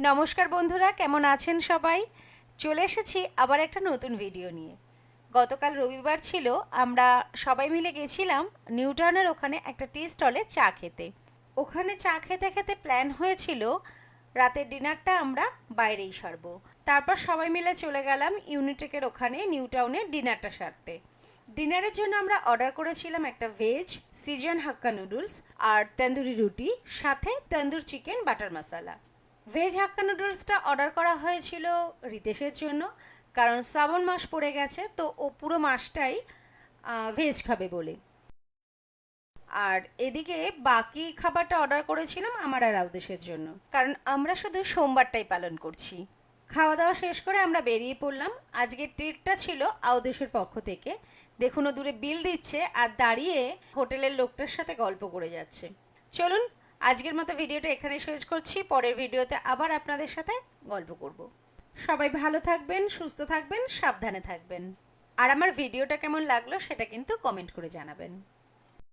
নমস্কার বন্ধুরা, কেমন আছেন সবাই? চলে এসেছি আবার একটা নতুন ভিডিও নিয়ে। গতকাল রবিবার ছিল, আমরা সবাই মিলে গেছিলাম নিউটার্নের ওখানে একটা টি স্টলে চা খেতে। ওখানে চা খেতে খেতে প্ল্যান হয়েছিল, রাতের ডিনারটা আমরা বাইরেই সারবো। তারপর সবাই মিলে চলে গেলাম ইউনিটেকের ওখানে, নিউ টাউনে ডিনারটা সারতে। ডিনারের জন্য আমরা অর্ডার করেছিলাম একটা ভেজ সিজন হাক্কা নুডলস আর তন্দুরি রুটি, সাথে tandoor chicken butter masala veg Hakka নুডলসটা অর্ডার করা হয়েছিল রিতেশের জন্য, কারণ শ্রাবণ মাস পড়ে গেছে, তো ও পুরো মাসটাই ভেজ খাবে বলে। আর এদিকে বাকি খাবারটা অর্ডার করেছিলাম আমার আর আউদেশের জন্য, কারণ আমরা শুধু সোমবারটাই পালন করছি। খাওয়া দাওয়া শেষ করে আমরা বেরিয়ে পড়লাম। আজকের ট্রিটটা ছিল আউদেশের পক্ষ থেকে। দেখুন ও দূরে বিল দিচ্ছে আর দাঁড়িয়ে হোটেলের লোকটার সাথে গল্প করে যাচ্ছে। চলুন আজকের মতো ভিডিওটা এখানে শেষ করছি। পরের ভিডিওতে আবার আপনাদের সাথে গল্প করব। সবাই ভালো থাকবেন, সুস্থ থাকবেন, সাবধানে থাকবেন। আর আমার ভিডিওটা কেমন লাগল সেটা কিন্তু কমেন্ট করে জানাবেন।